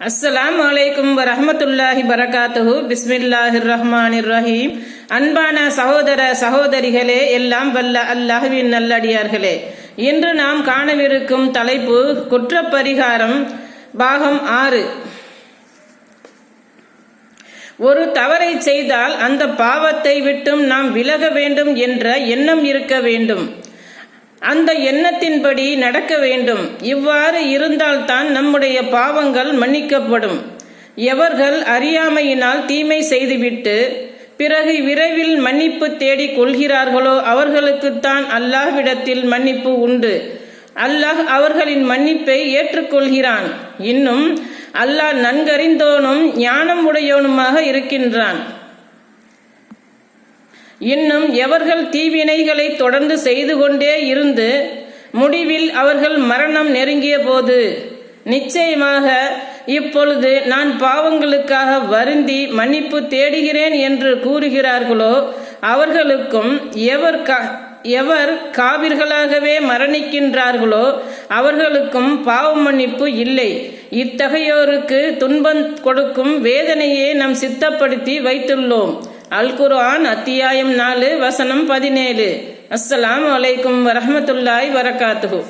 அஸ்ஸலாம் வலைக்கும் வரஹமத்துல்லாஹி பரகாத்துஹு. பிஸ்மில்லாஹிர் ரஹ்மானிர் ரஹீம் அன்பான சகோதர சகோதரிகளே எல்லாம் வல்ல அல்லாஹுவின் நல்லடியார்களே. இன்று நாம் காணவிருக்கும் தலைப்பு குற்றப்பரிகாரம் பாகம் ஆறு. ஒரு தவறை செய்தால் அந்த பாவத்தை விட்டும் நாம் விலக வேண்டும் என்ற எண்ணம் இருக்க வேண்டும். அந்த எண்ணத்தின்படி நடக்க வேண்டும். இவ்வாறு இருந்தால்தான் நம்முடைய பாவங்கள் மன்னிக்கப்படும். எவர்கள் அறியாமையினால் தீமை செய்துவிட்டு பிறகு விரைவில் மன்னிப்பு தேடிக் கொள்கிறார்களோ அவர்களுக்குத்தான் அல்லாஹ்விடத்தில் மன்னிப்பு உண்டு. அல்லாஹ் அவர்களின் மன்னிப்பை ஏற்றுக்கொள்கிறான். இன்னும் அல்லாஹ் நன்கறிந்தோனும் ஞானம் உடையோனுமாக இருக்கின்றான். இன்னும் எவர்கள் தீவினைகளை தொடர்ந்து செய்து கொண்டே இருந்து முடிவில் அவர்கள் மரணம் நெருங்கிய போது நிச்சயமாக இப்பொழுது நான் பாவங்களுக்காக வருந்தி மன்னிப்பு தேடுகிறேன் என்று கூறுகிறார்களோ அவர்களுக்கும் எவர் கா எவர் காவிர்களாகவே மரணிக்கின்றார்களோ அவர்களுக்கும் பாவ மன்னிப்பு இல்லை. இத்தகையோருக்கு துன்பம் கொடுக்கும் வேதனையை நாம் சித்தப்படுத்தி வைத்துள்ளோம். அல் குர்ஆன் அத்தியாயம் நாலு வசனம் பதினேழு. அஸ்ஸலாம் வலைக்கும் வரமத்துல்லாய் வரகாத்துஹு.